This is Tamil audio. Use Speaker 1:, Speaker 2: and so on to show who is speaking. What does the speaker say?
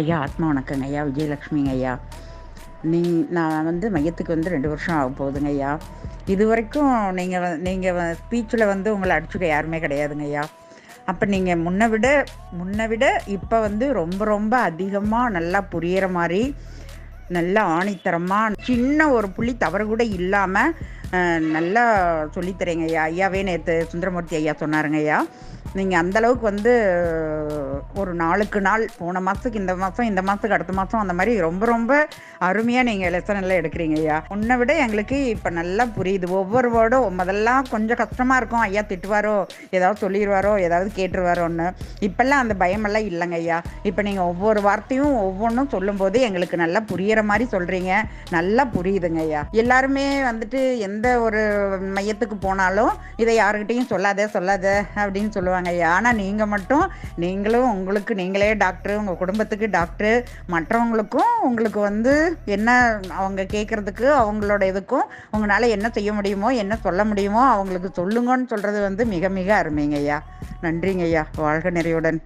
Speaker 1: ஐயா ஆத்மா வணக்கங்க ஐயா விஜயலக்ஷ்மிங்க ஐயா. நீ நான் வந்து மையத்துக்கு வந்து ரெண்டு வருஷம் ஆக போகுதுங்க ஐயா. இது வரைக்கும் நீங்கள் நீங்கள் ஸ்பீச்சில் வந்து உங்களை அடிச்சுக்க யாருமே கிடையாதுங்க ஐயா. அப்போ நீங்கள் முன்னை விட முன்னை விட இப்போ வந்து ரொம்ப ரொம்ப அதிகமாக நல்லா புரியிற மாதிரி நல்லா ஆணித்தரமாக சின்ன ஒரு புள்ளி தவறு கூட இல்லாமல் நல்லா சொல்லித்தரேங்க ஐயா. ஐயாவே நேற்று சுந்தரமூர்த்தி ஐயா சொன்னாருங்க ஐயா. நீங்கள் அந்தளவுக்கு வந்து ஒரு நாளுக்கு நாள் போன மாதத்துக்கு இந்த மாதம் இந்த மாதத்துக்கு அடுத்த மாதம் அந்த மாதிரி ரொம்ப ரொம்ப அருமையாக நீங்கள் லெசன் எல்லாம் எடுக்கிறீங்க ஐயா. உன்னை விட எங்களுக்கு இப்போ நல்லா புரியுது. ஒவ்வொரு வேர்டும் முதல்லாம் கொஞ்சம் கஷ்டமாக இருக்கும். ஐயா திட்டுவாரோ ஏதாவது சொல்லிடுவாரோ ஏதாவது கேட்டுருவாரோன்னு. இப்போல்லாம் அந்த பயமெல்லாம் இல்லைங்க ஐயா. இப்போ நீங்கள் ஒவ்வொரு வார்த்தையும் ஒவ்வொன்றும் சொல்லும்போது எங்களுக்கு நல்லா புரியிற மாதிரி சொல்கிறீங்க நல்லா புரியுதுங்க ஐயா. எல்லாருமே வந்துட்டு எந்த ஒரு மையத்துக்கு போனாலும் இதை யாருக்கிட்டையும் சொல்லாத சொல்லாத அப்படின்னு சொல்லுவாங்க ஐயா. ஆனால் நீங்கள் மட்டும் நீங்களும் உங்களுக்கு நீங்களே டாக்டர் உங்கள் குடும்பத்துக்கு டாக்டர் மற்றவங்களுக்கும் உங்களுக்கு வந்து என்ன அவங்க கேட்குறதுக்கு அவங்களோட இதுக்கும் உங்களால் என்ன செய்ய முடியுமோ என்ன சொல்ல முடியுமோ அவங்களுக்கு சொல்லுங்கன்னு சொல்கிறது வந்து மிக மிக அருமைங்க ஐயா நன்றிங்க ஐயா வாழ்க நிறையுடன்